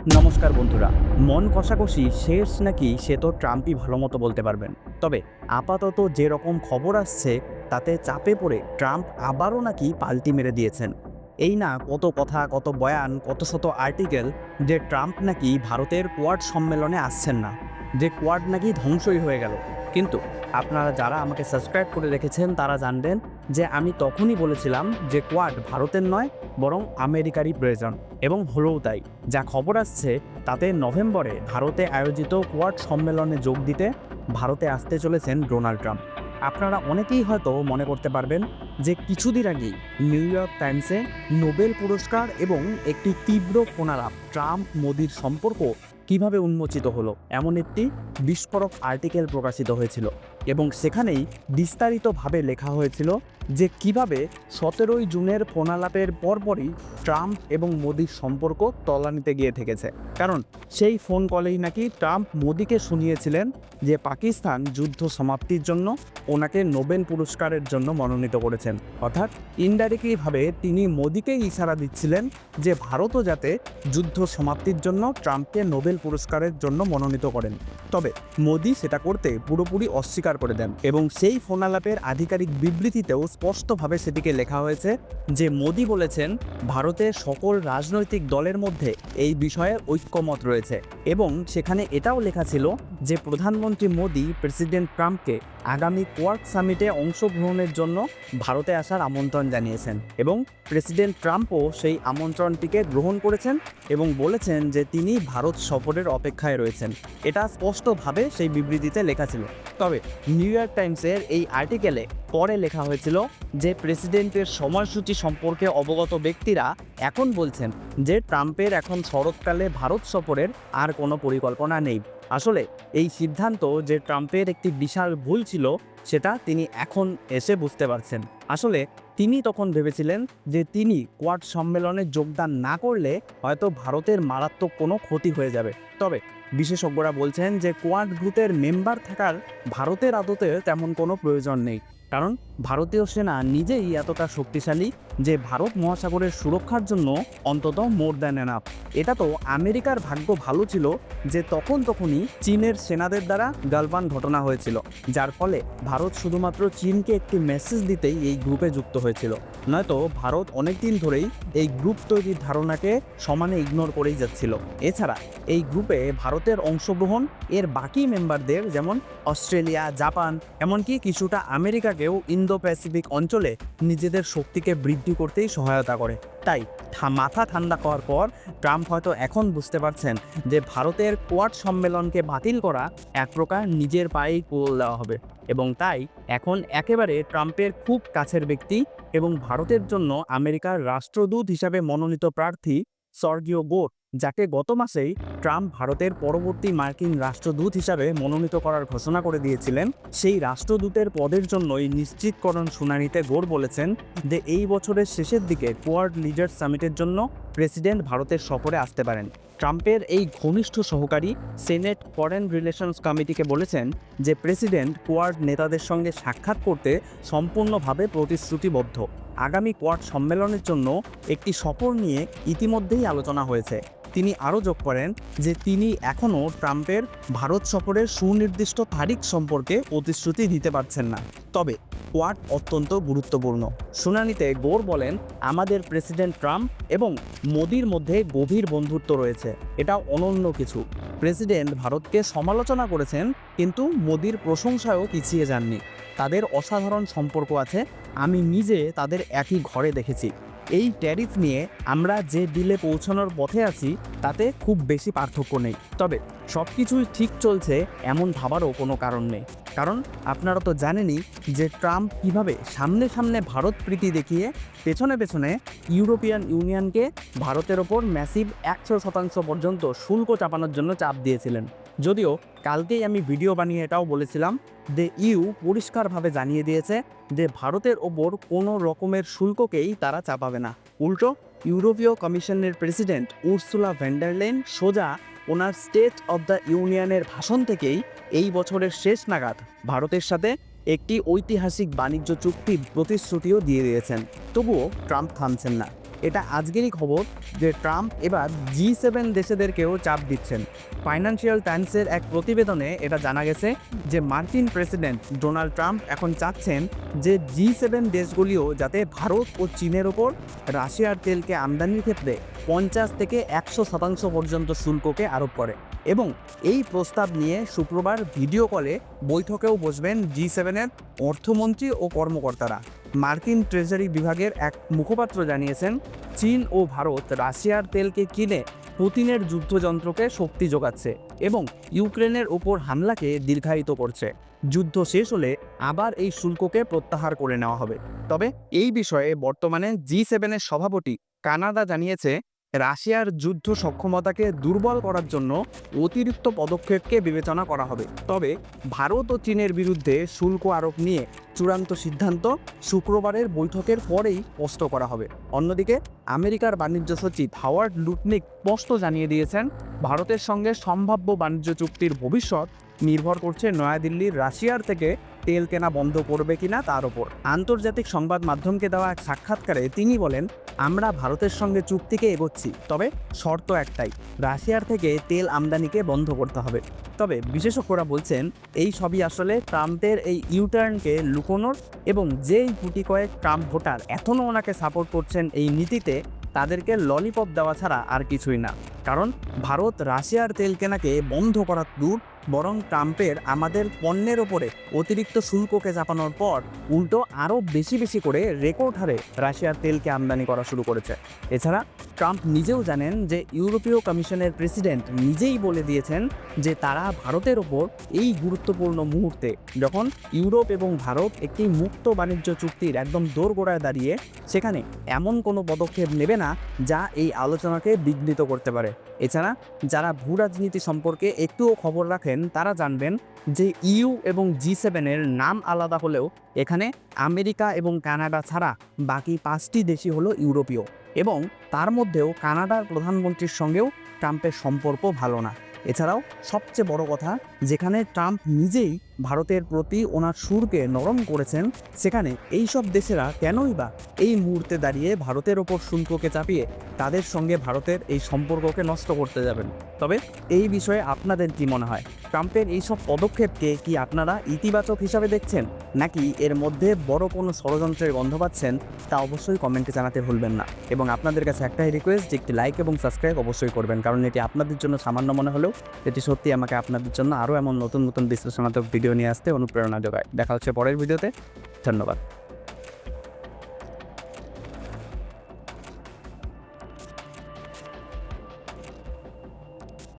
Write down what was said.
নমস্কার বন্ধুরা, মন কষাকষি শেষ নাকি সে তো ট্রাম্পই ভালো মতো বলতে পারবেন। তবে আপাতত যে রকম খবর আসছে, তাতে চাপে পড়ে ট্রাম্প আবারও নাকি পাল্টি মেরে দিয়েছেন। এই না কত কথা, কত বয়ান, কত শত আর্টিকেল যে ট্রাম্প নাকি ভারতের কোয়াড সম্মেলনে আসছেন না, যে কোয়াড নাকি ধ্বংসই হয়ে গেল। কিন্তু আপনারা যারা আমাকে সাবস্ক্রাইব করে রেখেছেন, তারা জানবেন যে আমি তখনই বলেছিলাম যে কোয়াড ভারতের নয়, বরং আমেরিকারই প্রয়োজন এবং হলেও তাই। যা খবর আসছে তাতে নভেম্বরে ভারতে আয়োজিত কোয়াড সম্মেলনে যোগ দিতে ভারতে আসতে চলেছেন ডোনাল্ড ট্রাম্প। আপনারা অনেকেই হয়তো মনে করতে পারবেন যে কিছুদিন আগেই নিউ ইয়র্ক টাইমসে নোবেল পুরস্কার এবং একটি তীব্র ফোনালাপ ট্রাম্প মোদির সম্পর্ক কীভাবে উন্মোচিত হলো, এমন একটি বিস্ফোরক আর্টিকেল প্রকাশিত হয়েছিল এবং সেখানেই বিস্তারিতভাবে লেখা হয়েছিল যে কীভাবে সতেরোই জুনের ফোনালাপের পরপরই ট্রাম্প এবং মোদির সম্পর্ক তলানিতে গিয়ে থেকেছে। কারণ সেই ফোন কলেই নাকি ট্রাম্প মোদিকে শুনিয়েছিলেন যে পাকিস্তান যুদ্ধ সমাপ্তির জন্য ওনাকে নোবেল পুরস্কারের জন্য মনোনীত করেছেন। অর্থাৎ ইনডাইরেক্টলিভাবে তিনি মোদিকেই ইশারা দিচ্ছিলেন যে ভারতও যাতে যুদ্ধ সমাপ্তির জন্য ট্রাম্পকে নোবেল পুরস্কারের জন্য মনোনীত করেন। তবে মোদি সেটা করতে পুরোপুরি অস্বীকার করে দেন এবং সেই ফোনালাপের আধিকারিক বিবৃতিতেও স্পষ্টভাবে সেটিকে লেখা হয়েছে যে মোদি বলেছেন ভারতের সকল রাজনৈতিক দলের মধ্যে এই বিষয়ে ঐক্যমত রয়েছে। এবং সেখানে এটাও লেখা ছিল যে প্রধানমন্ত্রী মোদি প্রেসিডেন্ট ট্রাম্পকে আগামী কোয়ার্ক সামিটে অংশগ্রহণের জন্য ভারতে আসার আমন্ত্রণ জানিয়েছেন এবং প্রেসিডেন্ট ট্রাম্পও সেই আমন্ত্রণটিকে গ্রহণ করেছেন এবং বলেছেন যে তিনি ভারত সফরের অপেক্ষায় রয়েছেন। এটা স্পষ্টভাবে সেই বিবৃতিতে লেখা ছিল। তবে নিউ ইয়র্ক টাইমসের এই আর্টিকেলে পরে লেখা হয়েছিল যে প্রেসিডেন্টের সময়সূচি সম্পর্কে অবগত ব্যক্তিরা এখন বলছেন যে ট্রাম্পের এখন শরৎকালে ভারত সফরের আর কোনো পরিকল্পনা নেই। আসলে এই সিদ্ধান্ত যে ট্রাম্পের একটি বিশাল ভুল ছিল, সেটা তিনি এখন এসে বুঝতে পারছেন। আসলে তিনি তখন ভেবেছিলেন যে তিনি কোয়াড সম্মেলনে যোগদান না করলে হয়তো ভারতের মারাত্মক কোনো ক্ষতি হয়ে যাবে। তবে বিশেষজ্ঞরা বলছেন যে কোয়াড গ্রুপের মেম্বার থাকার ভারতের আদতে তেমন কোনো প্রয়োজন নেই। কারণ ভারতীয় সেনা নিজেই এতটা শক্তিশালী যে ভারত মহাসাগরের সুরক্ষার জন্য অন্তত মোর দ্যান এনাফ। এটা তো আমেরিকার ভাগ্য ভালো ছিল যে তখন তখনই চীনের সেনাদের দ্বারা গালবান ঘটনা হয়েছিল, যার ফলে ভারত শুধুমাত্র চীনকে একটি মেসেজ দিতেই এই গ্রুপে যুক্ত হয়েছিল। নয়তো ভারত অনেকদিন ধরেই এই গ্রুপ তৈরির ধারণাকে সমানে ইগনোর করেই যাচ্ছিল। এছাড়া এই গ্রুপে ভারতের অংশগ্রহণ এর বাকি মেম্বারদের যেমন অস্ট্রেলিয়া, জাপান, এমনকি কিছুটা আমেরিকাকেও ইন্দো প্যাসিফিক অঞ্চলে নিজেদের শক্তিকে বৃদ্ধি করতেই সহায়তা করে। তাই মাথা ঠান্ডা করার পর ট্রাম্প হয়তো এখন বুঝতে পারছেন যে ভারতের কোয়াড সম্মেলনকে বাতিল করা এক প্রকার নিজের পায়েই কোল দেওয়া হবে। এবং তাই এখন একেবারে ট্রাম্পের খুব কাছের ব্যক্তি এবং ভারতের জন্য আমেরিকার রাষ্ট্রদূত হিসাবে মনোনীত প্রার্থী স্বর্গীয় গোট যাকে গত মাসেই ট্রাম্প ভারতের পরবর্তী মার্কিন রাষ্ট্রদূত হিসাবে মনোনীত করার ঘোষণা করে দিয়েছিলেন, সেই রাষ্ট্রদূতের পদের জন্যই নিশ্চিতকরণ শুনানিতে গোর বলেছেন যে এই বছরের শেষের দিকে কোয়ার্ড লিডার সামিটের জন্য প্রেসিডেন্ট ভারতের সফরে আসতে পারেন। ট্রাম্পের এই ঘনিষ্ঠ সহকারী সেনেট ফরেন রিলেশনস কমিটিকে বলেছেন যে প্রেসিডেন্ট কোয়ার্ড নেতাদের সঙ্গে সাক্ষাৎ করতে সম্পূর্ণভাবে প্রতিশ্রুতিবদ্ধ। আগামী কোয়ার্ড সম্মেলনের জন্য একটি সফর নিয়ে ইতিমধ্যেই আলোচনা হয়েছে। তিনি আরও যোগ করেন যে তিনি এখনও ট্রাম্পের ভারত সফরের সুনির্দিষ্ট তারিখ সম্পর্কে প্রতিশ্রুতি দিতে পারছেন না। তবে কোয়াড অত্যন্ত গুরুত্বপূর্ণ। শুনানিতে গোর বলেন, আমাদের প্রেসিডেন্ট ট্রাম্প এবং মোদির মধ্যে গভীর বন্ধুত্ব রয়েছে। এটা অনন্য কিছু। প্রেসিডেন্ট ভারতকে সমালোচনা করেছেন, কিন্তু মোদির প্রশংসায়ও পিছিয়ে যাননি। তাদের অসাধারণ সম্পর্ক আছে। আমি নিজে তাদের একই ঘরে দেখেছি। এই ট্যারিফ নিয়ে আমরা যে ডিলে পৌঁছানোর পথে আছি, তাতে খুব বেশি পার্থক্য নেই। তবে সব কিছুই ঠিক চলছে এমন ভাবারও কোনো কারণ নেই। কারণ আপনারা তো জানেনই যে ট্রাম্প কীভাবে সামনে সামনে ভারত প্রীতি দেখিয়ে পেছনে পেছনে ইউরোপিয়ান ইউনিয়নকে ভারতের ওপর ম্যাসিভ একশো শতাংশ পর্যন্ত শুল্ক চাপানোর জন্য চাপ দিয়েছিলেন। যদিও কালকেই আমি ভিডিও বানিয়ে এটাও বলেছিলাম যে ইউ পরিষ্কারভাবে জানিয়ে দিয়েছে যে ভারতের ওপর কোনো রকমের শুল্ককেই তারা চাপাবে না। উল্টো, ইউরোপীয় কমিশনের প্রেসিডেন্ট উর্সুলা ভ্যান্ডারলেন সোজা ওনার স্টেট অব দ্য ইউনিয়নের ভাষণ থেকেই এই বছরের শেষ নাগাদ ভারতের সাথে একটি ঐতিহাসিক বাণিজ্য চুক্তির প্রতিশ্রুতিও দিয়ে দিয়েছেন। তবুও ট্রাম্প থামছেন না। এটা আজকেরই খবর যে ট্রাম্প এবার জি সেভেন দেশেদেরকেও চাপ দিচ্ছেন। ফাইন্যান্সিয়াল টাইমসের এক প্রতিবেদনে এটা জানা গেছে যে মার্কিন প্রেসিডেন্ট ডোনাল্ড ট্রাম্প এখন চাচ্ছেন যে জি সেভেন দেশগুলিও যাতে ভারত ও চীনের ওপর রাশিয়ার তেলকে আমদানির ক্ষেত্রে পঞ্চাশ থেকে একশো শতাংশ পর্যন্ত শুল্ককে আরোপ করে এবং এই প্রস্তাব নিয়ে শুক্রবার ভিডিও কলে বৈঠকেও বসবেন জি সেভেনের অর্থমন্ত্রী ও কর্মকর্তারা। মার্কিন ট্রেজারি বিভাগের এক মুখপাত্র জানিয়েছেন, চীন ও ভারত রাশিয়ার তেলকে কিনে পুতিনের যুদ্ধযন্ত্রকে শক্তি যোগাচ্ছে এবং ইউক্রেনের ওপর হামলাকে দীর্ঘায়িত করছে। যুদ্ধ শেষ হলে আবার এই শুল্ককে প্রত্যাহার করে নেওয়া হবে। তবে এই বিষয়ে বর্তমানে জি সেভেনের সভাপতি কানাডা জানিয়েছে রাশিয়ার যুদ্ধ সক্ষমতাকে দুর্বল করার জন্য অতিরিক্ত পদক্ষেপকে বিবেচনা করা হবে। তবে ভারত ও চীনের বিরুদ্ধে শুল্ক আরোপ নিয়ে চূড়ান্ত সিদ্ধান্ত শুক্রবারের বৈঠকের পরেই স্পষ্ট করা হবে। অন্যদিকে, আমেরিকার বাণিজ্য সচিব হাওয়ার্ড লুটনিক স্পষ্ট জানিয়ে দিয়েছেন, ভারতের সঙ্গে সম্ভাব্য বাণিজ্য চুক্তির ভবিষ্যৎ নির্ভর করছে নয়াদিল্লির রাশিয়ার থেকে তেল কেনা বন্ধ করবে কিনা তার ওপর আন্তর্জাতিক সংবাদ মাধ্যমকে দেওয়া এক সাক্ষাৎকারে তিনি বলেন, আমরা ভারতের সঙ্গে চুক্তিকে এগোচ্ছি, তবে শর্ত একটাই, রাশিয়ার থেকে তেল আমদানিকে বন্ধ করতে হবে। তবে বিশেষজ্ঞরা বলছেন, এই সবই আসলে ট্রাম্পের এই ইউটার্নকে লুকোনোর এবং যেই গুটি কয়েক ট্রাম্প ভোটার এখনও ওনাকে সাপোর্ট করছেন এই নীতিতে তাদেরকে ললিপপ দেওয়া ছাড়া আর কিছুই না। কারণ ভারত রাশিয়ার তেল কেনাকে বন্ধ করার দূর, বরং ট্রাম্পের আমাদের পণ্যের ওপরে অতিরিক্ত শুল্ককে চাপানোর পর উল্টো আরও বেশি বেশি করে রেকর্ড হারে রাশিয়ার তেলকে আমদানি করা শুরু করেছে। এছাড়া ট্রাম্প নিজেও জানেন যে ইউরোপীয় কমিশনের প্রেসিডেন্ট নিজেই বলে দিয়েছেন যে তারা ভারতের ওপর এই গুরুত্বপূর্ণ মুহূর্তে যখন ইউরোপ এবং ভারত একটি মুক্ত বাণিজ্য চুক্তির একদম দোরগোড়ায় দাঁড়িয়ে, সেখানে এমন কোনো পদক্ষেপ নেবে না যা এই আলোচনাকে বিঘ্নিত করতে পারে। এছাড়া যারা ভূ রাজনীতি সম্পর্কে একটুও খবর রাখেন, তারা জানবেন যে ইউ এবং জি সেভেনের নাম আলাদা হলেও এখানে আমেরিকা এবং কানাডা ছাড়া বাকি পাঁচটি দেশই হলো ইউরোপীয়। এবং তার মধ্যেও কানাডার প্রধানমন্ত্রীর সঙ্গেও ট্রাম্পের সম্পর্ক ভালো না। এছাড়াও সবচেয়ে বড় কথা, যেখানে ট্রাম্প নিজেই ভারতের প্রতি ওনার সুরকে নরম করেছেন, সেখানে এই সব দেশেরা কেনই বা এই মুহূর্তে দাঁড়িয়ে ভারতের ওপর শুল্ককে চাপিয়ে তাদের সঙ্গে ভারতের এই সম্পর্ককে নষ্ট করতে যাবেন? তবে এই বিষয়ে আপনাদের কি মনে হয়? ট্রাম্পের এই সব পদক্ষেপকে কি আপনারা ইতিবাচক হিসাবে দেখছেন? নাকি এর মধ্যে বড় কোনো ষড়যন্ত্রের গন্ধ পাচ্ছেন, তা অবশ্যই কমেন্টে জানাতে ভুলবেন না। এবং আপনাদের কাছে একটাই রিকোয়েস্ট যে একটি লাইক এবং সাবস্ক্রাইব অবশ্যই করবেন, কারণ এটি আপনাদের জন্য সামান্য মনে হলেও এটি সত্যি আমাকে আপনাদের জন্য আরও এমন নতুন নতুন বিশ্লেষণাত্মক ভিডিও নিয়ে আসতে অনুপ্রেরণা যোগায়। দেখা হচ্ছে পরের ভিডিওতে। ধন্যবাদ।